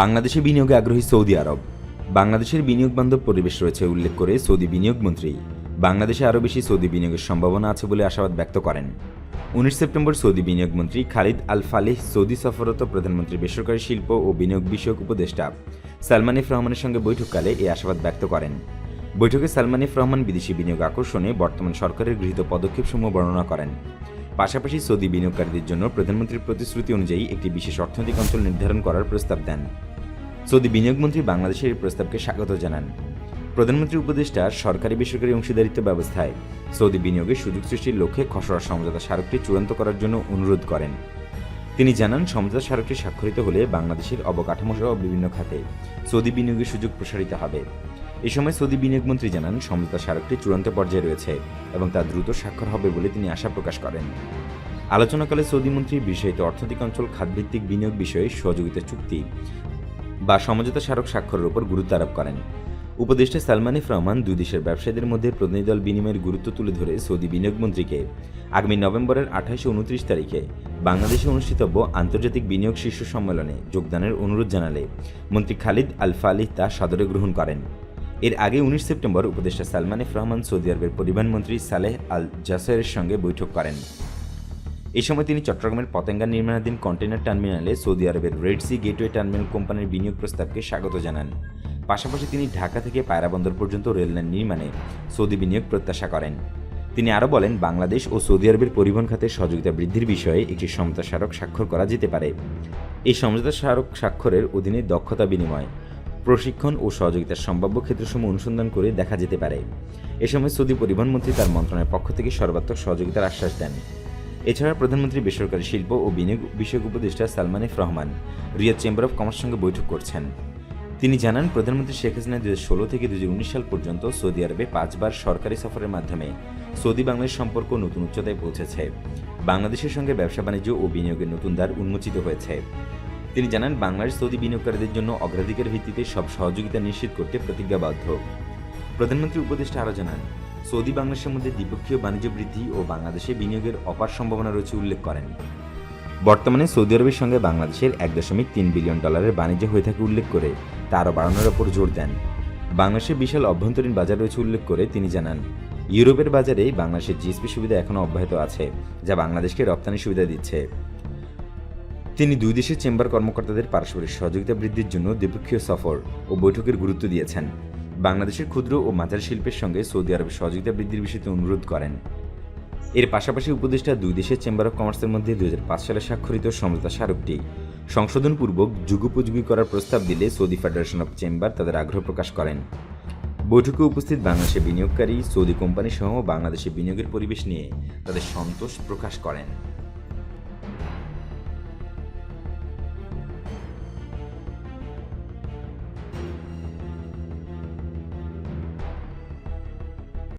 বাংলাদেশে বিনিয়োগে আগ্রহী সৌদি আরব। বাংলাদেশের বিনিয়োগ বান্ধব পরিবেশ রয়েছে উল্লেখ করে সৌদি বিনিয়োগ মন্ত্রী। বাংলাদেশে আরও বেশি সৌদি বিনিয়োগের সম্ভাবনা আছে বলে আশাবাদ ব্যক্ত করেন। উনিশ সেপ্টেম্বর সৌদি বিনিয়োগ মন্ত্রী খালিদ আল ফালিহ সৌদি সফররত প্রধানমন্ত্রী বেসরকারি শিল্প ও বিনিয়োগ বিষয়ক উপদেষ্টা সালমান এফ রহমানের সঙ্গে বৈঠককালে এই আশাবাদ ব্যক্ত করেন। বৈঠকে সালমান এফ রহমান বিদেশি বিনিয়োগ আকর্ষণে বর্তমান সরকারের গৃহীত পদক্ষেপসমূহ বর্ণনা করেন। পাশাপাশি সৌদি বিনিয়োগকারীদের জন্য প্রধানমন্ত্রীর প্রতিশ্রুতি অনুযায়ী একটি বিশেষ অর্থনৈতিক অঞ্চল নির্ধারণ করার প্রস্তাব দেন। সৌদি বিনিয়োগমন্ত্রী বাংলাদেশের এই প্রস্তাবকে স্বাগত জানান। প্রধানমন্ত্রী উপদেষ্টা সরকারি বেসরকারি অংশীদারিত্ব ব্যবস্থায় সৌদি বিনিয়োগের সুযোগ সৃষ্টির লক্ষ্যে খসড়া সমঝোতা স্মারকটি চূড়ান্ত করার জন্য অনুরোধ করেন। তিনি জানান, সমঝোতা স্মারকটি স্বাক্ষরিত হলে বাংলাদেশের অবকাঠামো সহ বিভিন্ন খাতে সৌদি বিনিয়োগের সুযোগ প্রসারিত হবে। এ সময় সৌদি বিনিয়োগ মন্ত্রী জানান সমঝোতা স্মারকটি চূড়ান্ত পর্যায়ে রয়েছে এবং তা দ্রুত স্বাক্ষর হবে বলে তিনি আশা প্রকাশ করেন। আলোচনাকালে সৌদি মন্ত্রী বিষয়িত অর্থনৈতিক অঞ্চল খাতভিত্তিক বিনিয়োগ বিষয়ে সহযোগিতা চুক্তি বা সমঝোতা স্মারক স্বাক্ষরের উপর গুরুত্ব আরোপ করেন। উপদেষ্টা সালমান এফ রহমান দুই দেশের ব্যবসায়ীদের মধ্যে প্রতিনিধি দল বিনিময়ের গুরুত্ব তুলে ধরে সৌদি বিনিয়োগ মন্ত্রীকে আগামী নভেম্বরের আঠাশে উনত্রিশ তারিখে বাংলাদেশে অনুষ্ঠিতব্য আন্তর্জাতিক বিনিয়োগ শীর্ষ সম্মেলনে যোগদানের অনুরোধ জানালে মন্ত্রী খালিদ আল ফালিহ তা সাদরে গ্রহণ করেন। এর আগে উনিশ সেপ্টেম্বর উপদেষ্টা সালমান এফ রহমান সৌদি আরবের পরিবহনমন্ত্রী সালেহ আল জাসেরের সঙ্গে বৈঠক করেন। এ সময় তিনি চট্টগ্রামের পতেঙ্গা নির্মাণাধীন কন্টেনার টার্মিনালে সৌদি আরবের রেড সি গেটওয়ে টার্মিনাল কোম্পানির বিনিয়োগ প্রস্তাবকে স্বাগত জানান। পাশাপাশি তিনি ঢাকা থেকে পায়রা বন্দর পর্যন্ত রেললাইন নির্মাণে সৌদি বিনিয়োগ প্রত্যাশা করেন। তিনি আরও বলেন, বাংলাদেশ ও সৌদি আরবের পরিবহন খাতের সহযোগিতা বৃদ্ধির বিষয়ে একটি সমঝোতা স্মারক স্বাক্ষর করা যেতে পারে। এই সমঝোতা স্মারক স্বাক্ষরের অধীনে দক্ষতা বিনিময় প্রশিক্ষণ ও সহযোগিতার সম্ভাব্য ক্ষেত্রসমূহ অনুসন্ধান করে দেখা যেতে পারে। এ সময় সৌদি পরিবহন মন্ত্রী তার মন্ত্রণালয়ের পক্ষ থেকে সর্বাত্মক সহযোগিতার আশ্বাস দেন। এছাড়া প্রধানমন্ত্রী বেসরকারি শিল্প ও বিনিয়োগ বিষয়ক উপদেষ্টা Salman F Rahman Riyadh chamber of commerce সঙ্গে বৈঠক করছেন। তিনি জানান, প্রধানমন্ত্রী শেখ হাসিনা দু ষোলো থেকে দুই হাজার উনিশ সাল পর্যন্ত সৌদি আরবে পাঁচবার সরকারি সফরের মাধ্যমে সৌদি বাংলাদেশ সম্পর্ক নতুন উচ্চতায় পৌঁছেছে। বাংলাদেশের সঙ্গে ব্যবসা বাণিজ্য ও বিনিয়োগের নতুন দ্বার উন্মোচিত হয়েছে। তিনি জানান, বাংলাদেশ সৌদি বিনিয়োগকারীদের জন্য অগ্রাধিকার ভিত্তিতে সব সহযোগিতা নিশ্চিত করতে প্রতিজ্ঞাবদ্ধ। প্রধানমন্ত্রী উপদেষ্টা আরও জানান, সৌদি বাংলাদেশের মধ্যে দ্বিপক্ষীয় বাণিজ্য বৃদ্ধি ও বাংলাদেশে বিনিয়োগের অপার সম্ভাবনা রয়েছে উল্লেখ করেন। বর্তমানে সৌদি আরবের সঙ্গে বাংলাদেশের এক দশমিক তিন বিলিয়ন ডলারের বাণিজ্য হয়ে থাকে উল্লেখ করে তা আরও বাড়ানোর ওপর জোর দেন। বাংলাদেশের বিশাল অভ্যন্তরীণ বাজার রয়েছে উল্লেখ করে তিনি জানান, ইউরোপের বাজারে বাংলাদেশের জিএসপি সুবিধা এখনও অব্যাহত আছে, যা বাংলাদেশকে রপ্তানি সুবিধা দিচ্ছে। তিনি দুই দেশের চেম্বার কর্মকর্তাদের পারস্পরিক সহযোগিতা বৃদ্ধির জন্য দ্বিপক্ষীয় সফর ও বৈঠকের গুরুত্ব দিয়েছেন। বাংলাদেশের ক্ষুদ্র ও মাঝারি শিল্পের সঙ্গে সৌদি আরবের সহযোগিতা বৃদ্ধির বিষয়তে অনুরোধ করেন। এর পাশাপাশি উপদেষ্টা দুই দেশের চেম্বার অফ কমার্সের মধ্যে দুই হাজার পাঁচ সালে স্বাক্ষরিত সমঝোতা স্মারকটি সংশোধনপূর্বক যুগোপযোগী করার প্রস্তাব দিলে সৌদি ফেডারেশন অফ চেম্বার তাদের আগ্রহ প্রকাশ করেন। বৈঠকে উপস্থিত বাংলাদেশের বিনিয়োগকারী, সৌদি কোম্পানি সহ বাংলাদেশে বিনিয়োগের পরিবেশ নিয়ে তাদের সন্তোষ প্রকাশ করেন।